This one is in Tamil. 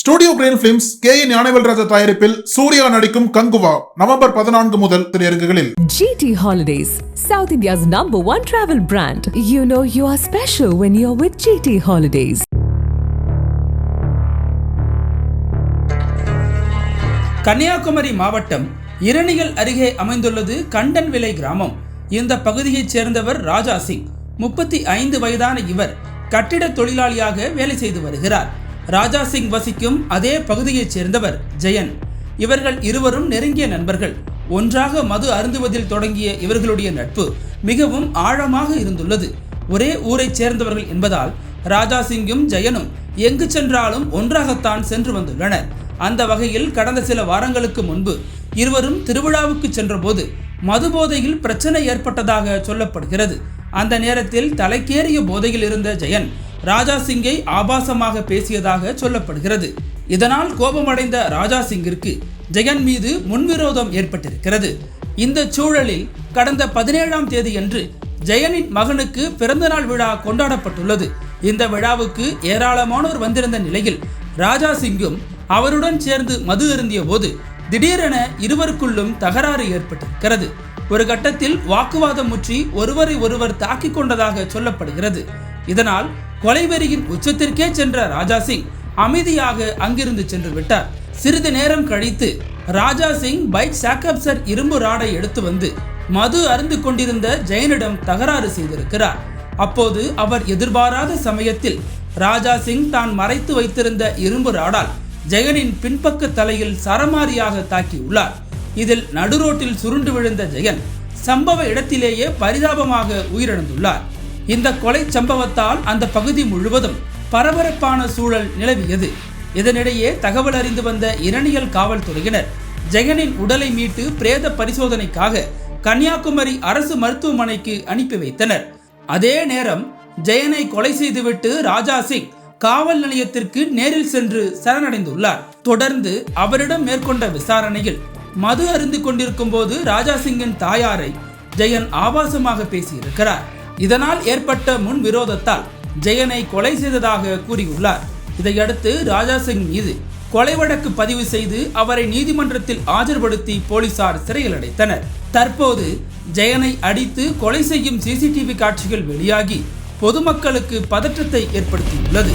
Studio green films K N Gnanavel Raja தயாரிப்பில் சூர்யா நடிக்கும் கங்குவா நவம்பர் பதினான்கு முதல் திரையரங்குகளில் GT Holidays, South India's number one travel brand. You know you are special when you're with GT Holidays. Kanyakumari மாவட்டம் இரணியல் அருகே அமைந்துள்ளது கண்டன்விலை கிராமம் இந்த பகுதியைச் சேர்ந்தவர் ராஜா சிங் முப்பத்தி ஐந்து வயதான இவர் கட்டிட தொழிலாளியாக வேலை செய்து வருகிறார் ராஜா சிங் வசிக்கும் அதே பகுதியைச் சேர்ந்தவர் ஜெயன். இவர்கள் இருவரும் நெருங்கிய நண்பர்கள். ஒன்றாக மது அருந்துவதில் தொடங்கிய இவர்களுடைய நட்பு மிகவும் ஆழமாக இருந்துள்ளது. ஒரே ஊரைச் சேர்ந்தவர்கள் என்பதால் ராஜா சிங்கும் ஜெயனும் எங்கு சென்றாலும் ஒன்றாகத்தான் சென்று வந்துள்ளனர். அந்த வகையில் கடந்த சில வாரங்களுக்கு முன்பு இருவரும் திருவிழாவுக்கு சென்றபோது மது போதையில் பிரச்சனை ஏற்பட்டதாக சொல்லப்படுகிறது. அந்த நேரத்தில் தலைக்கேறிய போதையில் இருந்த ஜெயன் ராஜா சிங்கை ஆபாசமாக பேசியதாக சொல்லப்படுகிறது. இதனால் கோபமடைந்த ராஜா சிங்கிற்கு ஜெயன் மீது முன்விரோதம் ஏற்பட்டிருக்கிறது. இந்த சூழலில் கடந்த பதினேழாம் தேதியன்று ஜெயனின் மகனுக்கு பிறந்தநாள் விழா கொண்டாடப்பட்டுள்ளது. இந்த விழாவுக்கு ஏராளமானோர் வந்திருந்த நிலையில் ராஜா சிங்கும் அவருடன் சேர்ந்து மது அருந்திய போது திடீரென இருவருக்குள்ளும் தகராறு ஏற்பட்டிருக்கிறது. ஒரு கட்டத்தில் வாக்குவாதம் முற்றி ஒருவரை ஒருவர் தாக்கிக் கொண்டதாக சொல்லப்படுகிறது. இதனால் கொலைவெறியின் உச்சத்திற்கே சென்ற ராஜா சிங் அமைதியாக அங்கிருந்து சென்று விட்டார். சிறிது நேரம் கழித்து ராஜா சிங் பைக் சாக்கப்சர் இரும்பு ராடை எடுத்து வந்து மது அருந்து கொண்டிருந்த ஜெயனிடம் தகராறு செய்திருக்கிறார். அப்போது அவர் எதிர்பாராத சமயத்தில் ராஜா சிங் தான் மறைத்து வைத்திருந்த இரும்பு ராடால் ஜெயனின் பின்பக்க தலையில் சரமாரியாக தாக்கியுள்ளார் இதில் நடுரோட்டில் சுருண்டு விழுந்த ஜெயன் சம்பவ இடத்திலேயே பரிதாபமாக உயிரிழந்துள்ளார். இந்த கொலை சம்பவத்தால் அந்த பகுதி முழுவதும் பரபரப்பான சூழல் நிலவியது. இதனிடையே தகவல் அறிந்து வந்த இரணியல் காவல்துறையினர் ஜெகனின் உடலை மீட்டு பிரேத பரிசோதனைக்காக கன்னியாகுமரி அரசு மருத்துவமனைக்கு அனுப்பி வைத்தனர். அதே நேரம் ஜெயனை கொலை செய்துவிட்டு ராஜா சிங் காவல் நிலையத்திற்கு நேரில் சென்று சரணடைந்துள்ளார். தொடர்ந்து அவரிடம் மேற்கொண்ட விசாரணையில் மது அருந்து கொண்டிருக்கும் போது ராஜா சிங்கின் தாயாரை ஜெயன் ஆபாசமாக பேசியிருக்கிறார். இதனால் ஏற்பட்ட முன் விரோதத்தால் ஜெயனை கொலை செய்ததாக கூறியுள்ளார். இதையடுத்து ராஜா சிங் மீது கொலை வழக்கு பதிவு செய்து அவரை நீதிமன்றத்தில் ஆஜர்படுத்தி போலீசார் சிறையில் அடைத்தனர். தற்போது ஜெயனை அடித்து கொலை செய்யும் சிசிடிவி காட்சிகள் வெளியாகி பொதுமக்களுக்கு பதற்றத்தை ஏற்படுத்தியுள்ளது.